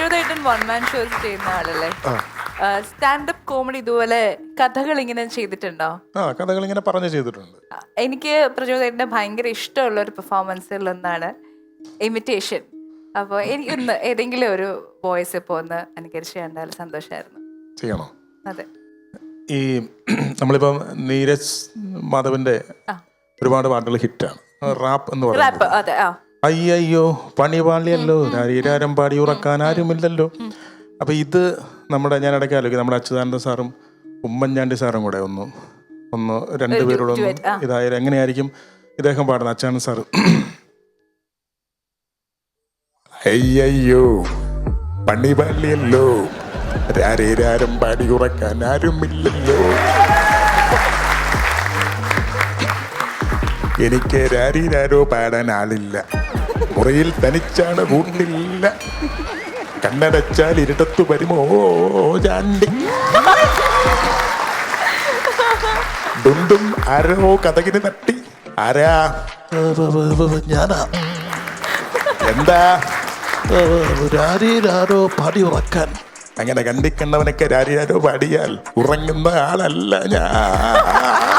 പ്രചോദേട്ടൻ one man shows ചെയ്യുന്ന ആളല്ലേ? Standup comedy ഇതുപോലെ കഥകൾ ഇങ്ങനെ ചെയ്തിട്ടുണ്ടോ? ആ കഥകൾ ഇങ്ങനെ പറഞ്ഞു ചെയ്തിട്ടുണ്ട്. എനിക്ക് പ്രചോദേട്ടന്റെ ഭയങ്കര ഇഷ്ടമുള്ള ഒരു പെർഫോമൻസിൽ ഒന്നാണ് ഇമിറ്റേഷൻ അപ്പോൾ എനിക്കൊന്ന് ഏതെങ്കിലും ഒരു വോയിസ് ഇപ്പോൾ ഒന്ന് അനുകരിച്ച് കണ്ടാൽ സന്തോഷമായിരുന്നു ചെയ്യണോ? അതെ. ഈ നമ്മളിപ്പം നീരജ് മാധവന്റെ ഒരുപാട് പാട്ടുകൾ ഹിറ്റാണ്. റാപ്പ് എന്ന് പറയുന്നത്. അയ്യയ്യോ പണി പാളിയല്ലോ രാരീരാരം പാടി ഉറക്കാൻ ആരുമില്ലല്ലോ. അപ്പൊ ഇത് നമ്മുടെ ഞാൻ ഇടയ്ക്ക് ആലോചിക്കും. നമ്മുടെ അച്യുതാനന്ദ സാറും ഉമ്മൻചാണ്ടി സാറും കൂടെ ഒന്ന് ഒന്ന് രണ്ടുപേരോട് ഒന്ന് ഇതായാലും എങ്ങനെയായിരിക്കും ഇദ്ദേഹം പാടുന്നത്? അച്യുതാനന്ദ സാറ്. അയ്യയ്യോ പണി പാളിയല്ലോ രാരീരാരം പാടി ഉറക്കാൻ ആരുമില്ലല്ലോ. എനിക്ക് രാരീരാരോ പാടാൻ ആളില്ല. മുറിയിൽ തനിച്ചാണ് കൂട്ടില്ല. കണ്ണടച്ചാൽ ഇരുട്ടത്തു വരുമോ? ചാണ്ടി ഡുണ്ടും ആരോ കഥകിന് തട്ടി. ആരാ? ഞാനാ. എന്താ? രാരോ പാടി ഉറക്കാൻ. അങ്ങനെ കണ്ടിക്കണ്ടവനൊക്കെ രാരിയാരോ പാടിയാൽ ഉറങ്ങുന്ന ആളല്ല ഞാൻ.